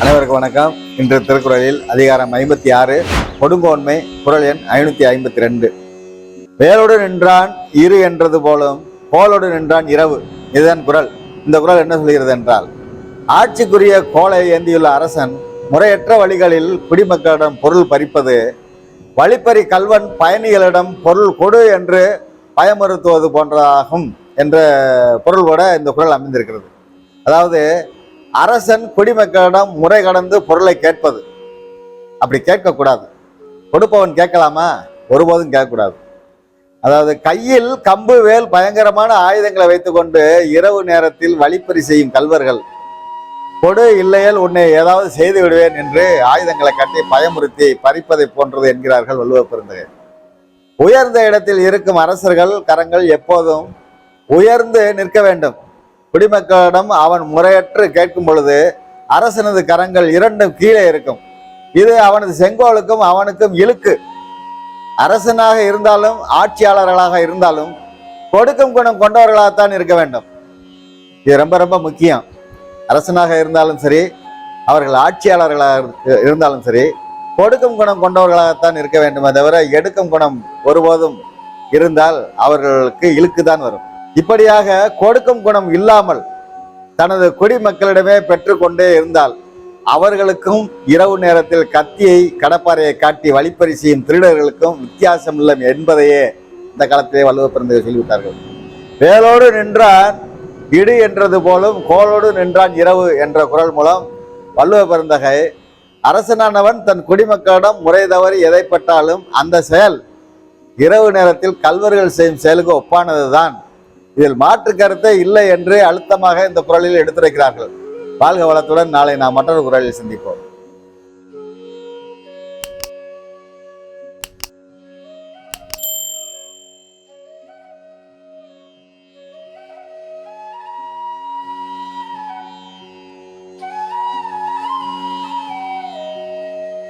அனைவருக்கும் வணக்கம். இன்று திருக்குறளில் அதிகாரம் ஐம்பத்தி ஆறு கொடுங்கோன்மை குரல் எண் ஐநூத்தி ஐம்பத்தி ரெண்டு. வேலோடு நின்றான் இரு என்றது போலும் கோலோடு நின்றான் இரவு. இதுதான் குரல். இந்த குரல் என்ன சொல்கிறது என்றால் ஆட்சிக்குரிய கோலை ஏந்தியுள்ள அரசன் முறையற்ற வழிகளில் குடிமக்களிடம் பொருள் பறிப்பது வழிப்பறி கல்வன் பயணிகளிடம் பொருள் கொடு என்று பயமுறுத்துவது போன்றதாகும் என்ற பொருள் கூட இந்த குரல் அமைந்திருக்கிறது. அதாவது அரசன் குடிமக்களிடம் முறை கடந்து பொருளை கேட்பது. அப்படி கேட்கக்கூடாது. கொடுப்பவன் கேட்கலாமா? ஒருபோதும் கேட்கக்கூடாது. அதாவது கையில் கம்பு வேல் பயங்கரமான ஆயுதங்களை வைத்துக்கொண்டு இரவு நேரத்தில் வழிப்பறி செய்யும் கல்வர்கள் கொடு இல்லையேல் உன்னை ஏதாவது செய்து விடுவேன் என்று ஆயுதங்களை கட்டி பயமுறுத்தி பறிப்பதை போன்றது என்கிறார்கள் வள்ளுவ பெருந்தகை. உயர்ந்த இடத்தில் இருக்கும் அரசர்கள் கரங்கள் எப்போதும் உயர்ந்து நிற்க வேண்டும். குடிமக்களிடம் அவன் முறையற்று கேட்கும் பொழுது அரசனது கரங்கள் இரண்டும் கீழே இருக்கும். இது அவனது செங்கோலுக்கும் அவனுக்கும் இழுக்கு. அரசனாக இருந்தாலும் ஆட்சியாளர்களாக இருந்தாலும் கொடுக்கும் குணம் கொண்டவர்களாகத்தான் இருக்க வேண்டும். இது ரொம்ப ரொம்ப முக்கியம். அரசனாக இருந்தாலும் சரி அவர்கள் ஆட்சியாளர்களாக இருந்தாலும் சரி கொடுக்கும் குணம் கொண்டவர்களாகத்தான் இருக்க வேண்டுமே தவிர எடுக்கும் குணம் ஒருபோதும் இருந்தால் அவர்களுக்கு இழுக்கு தான் வரும். இப்படியாக கொடுக்கும் குணம் இல்லாமல் தனது குடிமக்களிடமே பெற்றுக்கொண்டே இருந்தால் அவர்களுக்கும் இரவு நேரத்தில் கத்தியை கடப்பாறையை காட்டி வழிப்பறி செய்யும் திருடர்களுக்கும் வித்தியாசம் இல்லை என்பதையே இந்த காலத்திலே வள்ளுவ பிறந்தவர் சொல்லிவிட்டார்கள். வேலோடு நின்றான் இடு என்றது போலும் கோலோடு நின்றான் இரவு என்ற குரல் மூலம் வள்ளுவ பிறந்தகை அரசனானவன் தன் குடிமக்களிடம் முறை தவறி எதைப்பட்டாலும் அந்த செயல் இரவு நேரத்தில் கல்வர்கள் செய்யும் செயலுக்கு ஒப்பானதுதான். இதில் மாற்று கருத்தே இல்லை என்று அழுத்தமாக இந்த குரலில் எடுத்துரைக்கிறார்கள். வாழ்க வளத்துடன் நாளை நாம் மற்றொரு குரலில் சந்திப்போம்.